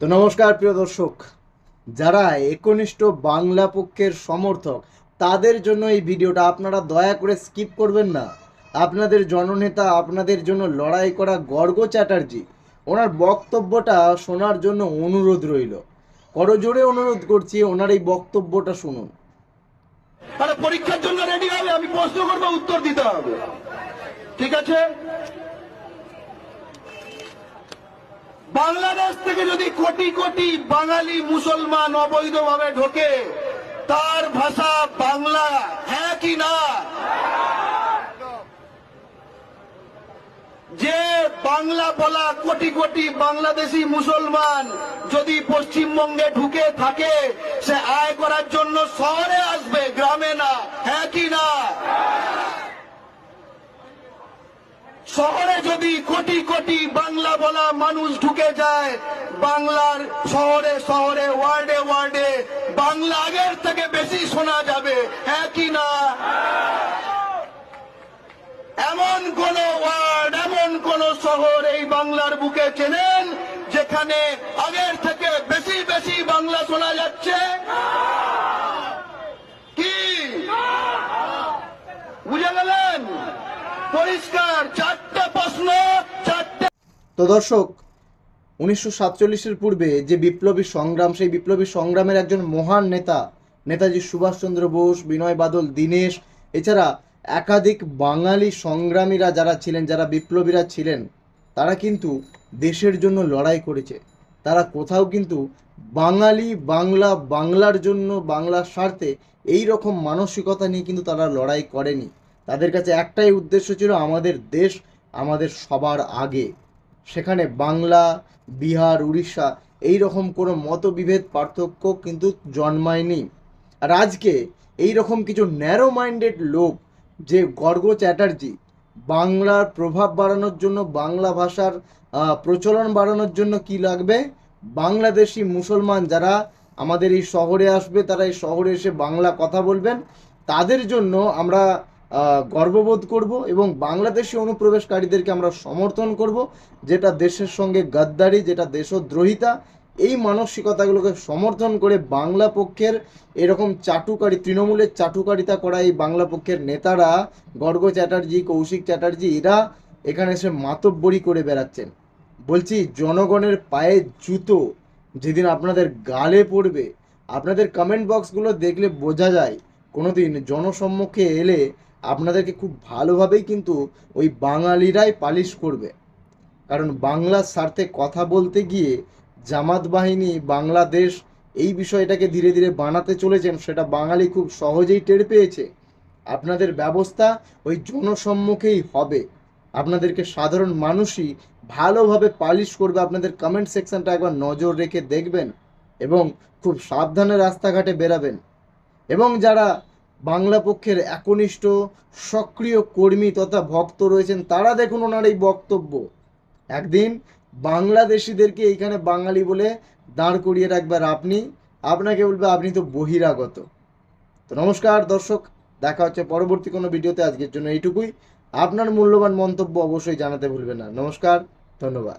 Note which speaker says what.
Speaker 1: তো নমস্কার, প্রিয় দর্শক। যারা একনিষ্ঠ বাংলা পক্ষের সমর্থক, তাদের জন্য এই ভিডিওটা আপনারা দয়া করে স্কিপ করবেন না। আপনাদের জননেতা, আপনাদের জন্য লড়াই করা গর্গ চ্যাটার্জি, ওনার বক্তব্যটা শোনার জন্য অনুরোধ রইল। করজোরে অনুরোধ করছি, ওনার এই বক্তব্যটা শুনুন।
Speaker 2: পরীক্ষার জন্য রেডি হবে আমি প্রশ্ন করব, উত্তর দিতে হবে। ঠিক আছে? বাংলাদেশ থেকে যদি কোটি কোটি বাঙালি মুসলমান অবৈধভাবে ঢোকে, তার ভাষা বাংলা হ্যাঁ কি না? যে বাংলা বলা কোটি কোটি বাংলাদেশি মুসলমান যদি পশ্চিমবঙ্গে ঢুকে থাকে, সে আয় করার জন্য শহরে আসবে গ্রামে না হ্যাঁ কি না শহরে যদি কোটি কোটি বাংলা বলা মানুষ ঢুকে যায়, বাংলার শহরে শহরে ওয়ার্ডে ওয়ার্ডে বাংলা আগের থেকে বেশি শোনা যাবে হ্যাঁ কি না? এমন কোন ওয়ার্ড এমন কোন শহর এই বাংলার বুকে চেনেন যেখানে আগের থেকে বেশি বেশি বাংলা শোনা যাচ্ছে? কি? বুঝে গেলেন? পরিষ্কার, চারটে
Speaker 1: তো দর্শক, উনিশশো সাতচল্লিশের পূর্বে যে বিপ্লবী সংগ্রাম, সেই বিপ্লবী সংগ্রামের একজন মহান নেতা, নেতাজি সুভাষচন্দ্র বোস, বিনয় বাদল, দীনেশ, এছাড়া একাধিক বাঙালি সংগ্রামীরা যারা ছিলেন, যারা বিপ্লবীরা ছিলেন, তারা কিন্তু দেশের জন্য লড়াই করেছে। তারা কোথাও কিন্তু বাঙালি বাংলা, বাংলার জন্য, বাংলার স্বার্থে এই রকম মানসিকতা নিয়ে কিন্তু তারা লড়াই করেনি। তাদের কাছে একটাই উদ্দেশ্য ছিল আমাদের দেশ আমাদের সবার আগে। সেখানে বাংলা, বিহার, উড়িষ্যা এই রকম কোনো মতবিভেদ পার্থক্য কিন্তু জন্মায়নি। আর আজকে এই রকম কিছু ন্যারো মাইন্ডেড লোক যে গর্গ চ্যাটার্জি, বাংলার প্রভাব বাড়ানোর জন্য, বাংলা ভাষার প্রচলন বাড়ানোর জন্য কি লাগবে? বাংলাদেশি মুসলমান যারা আমাদের এই শহরে আসবে, তারা এই শহরে এসে বাংলা কথা বলবেন। তাদের জন্য আমরা গর্ববোধ করব এবং বাংলাদেশি অনুপ্রবেশকারীদেরকে আমরা সমর্থন করব, যেটা দেশের সঙ্গে গাদ্দারি, যেটা দেশদ্রোহিতা, এই মানসিকতাগুলোকে সমর্থন করে বাংলা পক্ষের এরকম চাটুকারি, তৃণমূলের চাটুকারিতা করা এই বাংলা পক্ষের নেতারা, গর্গ চ্যাটার্জি, কৌশিক চ্যাটার্জি, এরা এখানে এসে মাতব্বরি করে বেড়াচ্ছেন। বলছি, জনগণের পায়ে জুতো যেদিন আপনাদের গালে পড়বে, আপনাদের কমেন্ট বক্সগুলো দেখলে বোঝা যায়, কোনোদিন জনসম্মুখে এলে আপনাদেরকে খুব ভালোভাবেই কিন্তু ওই বাঙালিরাই পালিশ করবে। কারণ বাংলার স্বার্থে কথা বলতে গিয়ে জামাত বাহিনী, বাংলাদেশ এই বিষয়টাকে ধীরে ধীরে বানাতে চলেছেন, সেটা বাঙালি খুব সহজেই টের পেয়েছে। আপনাদের ব্যবস্থা ওই জনসম্মুখেই হবে। আপনাদেরকে সাধারণ মানুষই ভালোভাবে পালিশ করবে। আপনাদের কমেন্ট সেকশনটা একবার নজর রেখে দেখবেন এবং খুব সাবধানে রাস্তাঘাটে বেরাবেন। এবং যারা বাংলা পক্ষের একনিষ্ঠ, সক্রিয় কর্মী তথা ভক্ত রয়েছেন তারা দেখুন ওনার এই বক্তব্য। একদিন বাংলাদেশিদেরকে এইখানে বাঙালি বলে দাঁড় করিয়ে রাখবার আপনি, আপনাকে বলবে আপনি তো বহিরাগত। তো নমস্কার দর্শক, দেখা হচ্ছে পরবর্তী কোনো ভিডিওতে। আজকের জন্য এইটুকুই। আপনার মূল্যবান মন্তব্য অবশ্যই জানাতে ভুলবেন না। নমস্কার, ধন্যবাদ।